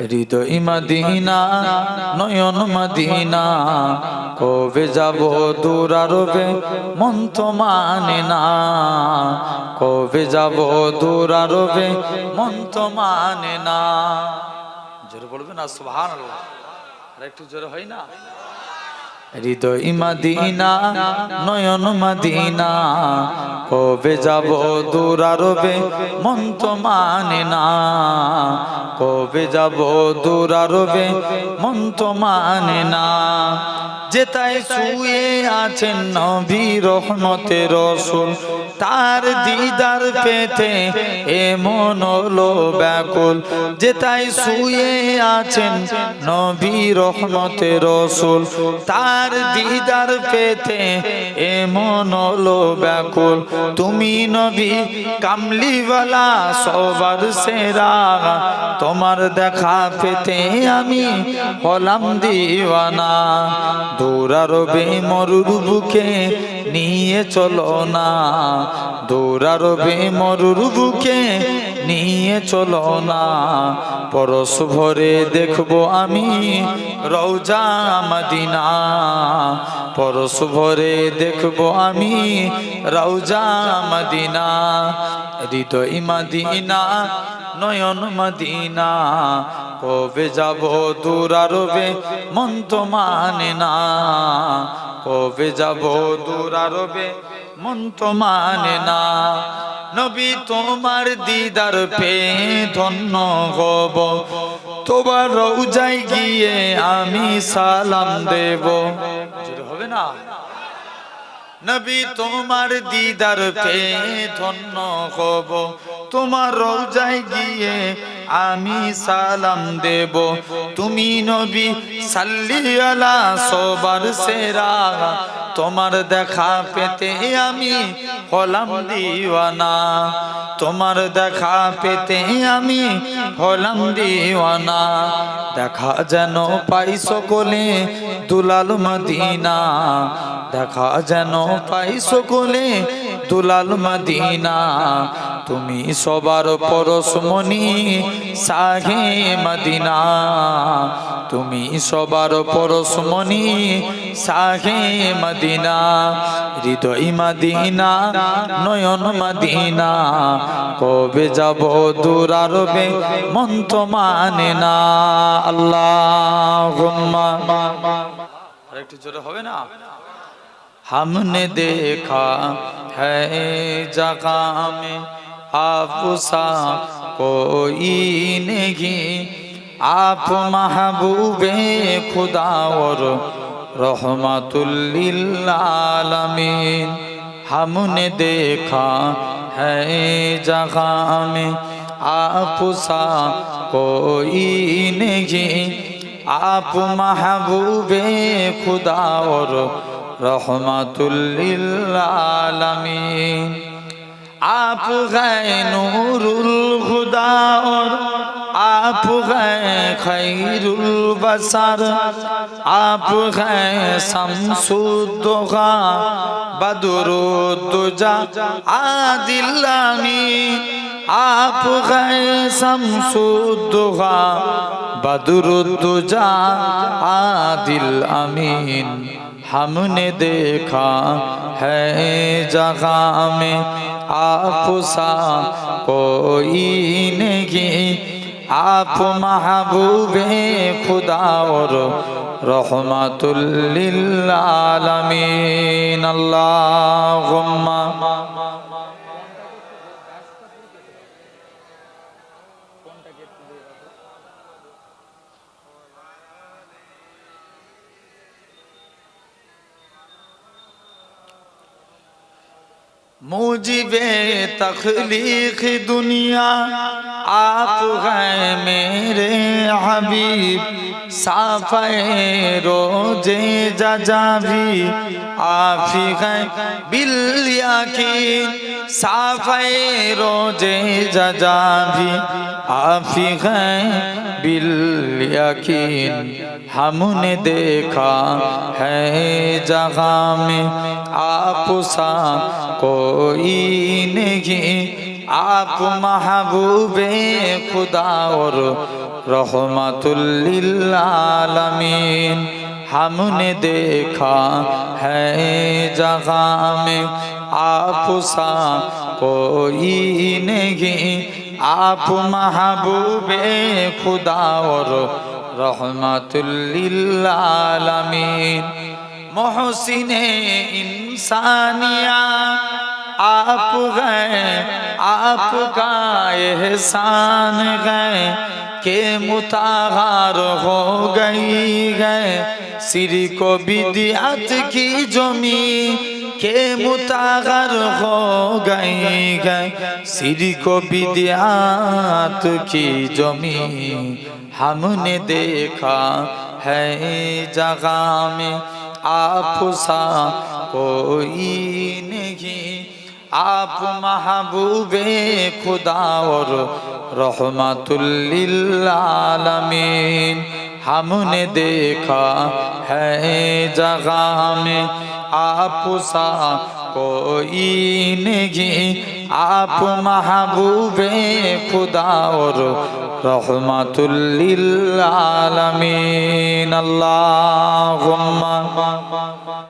হৃদয় মদিনা, নয়ন মদিনা, কবে যাব দূর আরবে, মন তো মানে না। কবে যাব দূর আরবে, মন তো মানে না। জোরে বলবে না সুভান আর একটু জোরে হয় না? হৃদয় মদিনা, নয়ন মদিনা, কবে যাব দূর আরবে, মন তো মানে না। কবে যাব দূর আরবে, মন তো মানে না। যেতায় শুয়ে আছেন নবী রহমতের রসুল, তার দিদার পেতে এমন হলো ব্যাকুল। যেতায় শুয়ে আছেন নবী রহমতের রসুল, তার দিদার পেতে এমন হলো ব্যাকুল। তুমি নবী, কামলিওয়ালা, সবার সেরা। তোমার দেখা পেতে আমি হলাম দিওয়ানা। দৌড়ারবে মরুর বুকে নিয়ে চলো না। দৌড়ারবে মরুর বুকে নিয়ে চলো না। পরশ ভরে দেখব আমি রৌজা মদিনা। পরশ ভরে দেখব আমি রৌজা মদিনা। হৃদয় মদিনা, নয়ন মদিনা। কবে যাব দূর আরবে, মন তো মানে না। কবে যাব দূর আরবে, মন তো মানে না। নবী তোমার দিদার পে ধন্য হব। তোমার রৌজাই গিয়ে আমি সালাম দেব। হবে না? নবী তোমার দিদার পে ধন্য হব। তোমার রোজায় গিয়ে আমি সালাম দেব। তুমি নবী সাল্লি আলা সবার সেরা। তোমার দেখা পেতে আমি হলাম দিওয়ানা। তোমার দেখা পেতে আমি হলাম দিওয়ানা। দেখা যেন পাই সকলে দুলাল মদিনা। দেখা যেন পাই সকলে দুলাল মদিনা। তুমি সবার পরশমণি সাহে মদিনা। তুমি সবার পরশমণি সাহে মদিনা হৃদয় মদিনা নয়ন মদিনা কবে যাব দূর আরবে মন তো মানে না আল্লাহ একটু জোরে হবে না हमने देखा है जगह में आप सा कोई नहीं آپ محبوب خدا اور رحمت عالمین ہم نے دیکھا ہے جہاں میں آپ سا کوئی نہیں آپ محبوب خدا اور رحمت للعالمین آپ غیر نور الخدا اور آپ ہیں خیر البصر آپ ہیں شمس الدغا بدر الدجا عادل امین آپ ہیں شمس الدغا بدر الدجا عادل امین ہم نے دیکھا ہے جگہ میں آپ سا کوئی آپ محبوب خدا اور رحمت للعالمین اللہم موجب تخلیق دنیا آپ ہیں میرے حبیب صافے روزے ججا بھی آپ ہی ہیں بل یقین صافے روزے ججا بھی آپ ہی ہیں بل یقین ہم نے دیکھا ہے جہاں میں آپ سا کوئی نہیں আপ মাহবুবে খুদা ওর রহমাতুল্লিলমিন হামনে দেখা হগামে আপসা কই নেগি, আপ মাহবুবে খুদা ওর রহমাতুল্লিলমিন মহসিনে ইনসানিয়া आप गए, आपका एहसान गए के मुतागार हो गई गए। सिर को बिदियत की जमी के मुतागर हो गई गए। सिर को बिदियात की जमी हमने देखा है जगह में, आप सा कोई آپ محبوب خدا اور رحمت للعالمین ہم نے دیکھا ہے جگہ میں آپ سا کوئی نہیں آپ محبوب خدا اور رحمت للعالمین اللہم